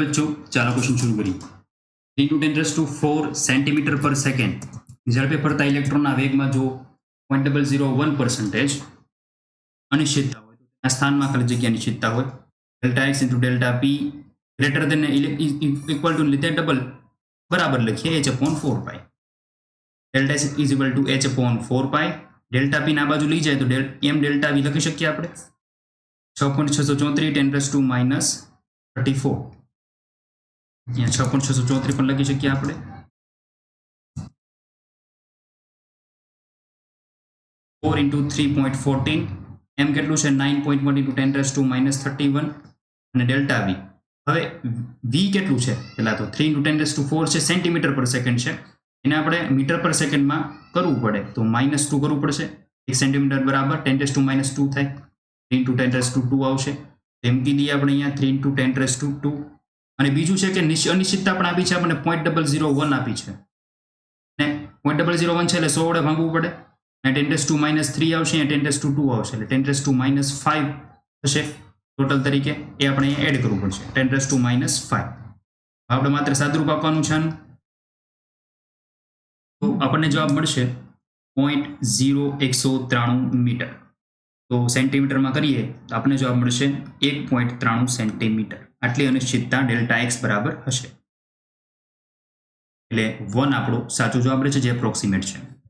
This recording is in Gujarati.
બચ્ચો ચાલો ક્વેશ્ચન શરૂ કરીએ. Three two ten to four centimetre per second ઝડપે ફરતા ઇલેક્ટ્રોનના વેગમાં જો point double zero one percentage અનિશ્ચિતતા હોય. તેના સ્થાનમાં ખાલી જગ્યા નિશ્ચિતતા હોય. Delta X into delta P greater than equal to લીધે ડબલ બરાબર લખીએ. H upon four pi delta X is equal to H upon four pi delta P ના બાજુ લઈ જાય તો એમ ડેલ્ટા વી લખી શકીએ આપણે. છ પોઈન્ટ છસો ચોત્રીસ ten plus to minus thirty four અહીંયા છ પોઈન્ટ છસો ચોત્રીસ પણ લખી શકીએ આપણે. Four into three point fourteen એમ કેટલું છે? Nine point one into ten raise to minus thirty one અને ડેલ્ટા વી હવે વી કેટલું છે? પહેલાં તો three into ten raise to four છે સેન્ટીમીટર પર સેકન્ડ છે. એને આપણે મીટર પર સેકન્ડમાં કરવું પડે. તો માઇનસ ટુ કરવું પડશે. એક સેન્ટીમીટર બરાબર ten raise to minus two થાય. Three into ten raise to two આવશે. એમ કીધી આપણે અહીંયા three into ten raise to two અને બીજું છે કે નિશ્ચ- અનિશ્ચિતતા પણ આપી છે આપણને પોઈન્ટ ડબલ ઝીરો વન આપી છે. ને પોઈન્ટ ડબલ ઝીરો વન છે એટલે સો વડે ભાગવું પડે. અને ટેનટેસ ટુ માઇનસ થ્રી આવશે અને ટેનટેસ ટુ ટુ આવશે, એટલે ten raise to minus five થશે. ટોટલ તરીકે એ આપણે અહીંયા એડ કરવું પડશે. ટેનટેસ ટુ માઇનસ ફાઇવ આપણે માત્ર સાદરૂપ આપવાનું છે તો આપણને જવાબ મળશે પોઈન્ટ ઝીરો એકસો ત્રાણું મીટર. તો સેન્ટીમીટરમાં કરીએ તો આપણને જવાબ મળશે એક પોઈન્ટ ત્રાણું સેન્ટીમીટર આટલી અનિશ્ચિતતા ડેલ્ટા એક્સ બરાબર હશે. એટલે વન આપણો સાચો જવાબ રહે છે જે એપ્રોક્સિમેટ છે.